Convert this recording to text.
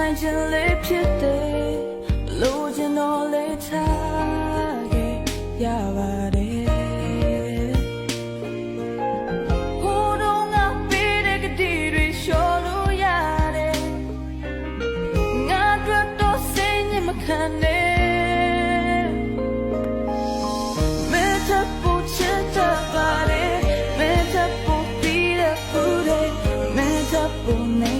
ဆိုင်ခြင်းလေးဖြစ်တယ်လိုချင်တော့လေးထားခဲ့ရပါတယ်ဟိုတော့ငါပေးတဲ့ကတိတွေရှော်လို့ရတယ်ငါတို့တော့စင်ညမခံနဲ့မေတ္တာပို့ချင်တာပါတယ်မေတ္တာပို့ပြီးတဲ့ဘူးတွေမေတ္တာပို့နေ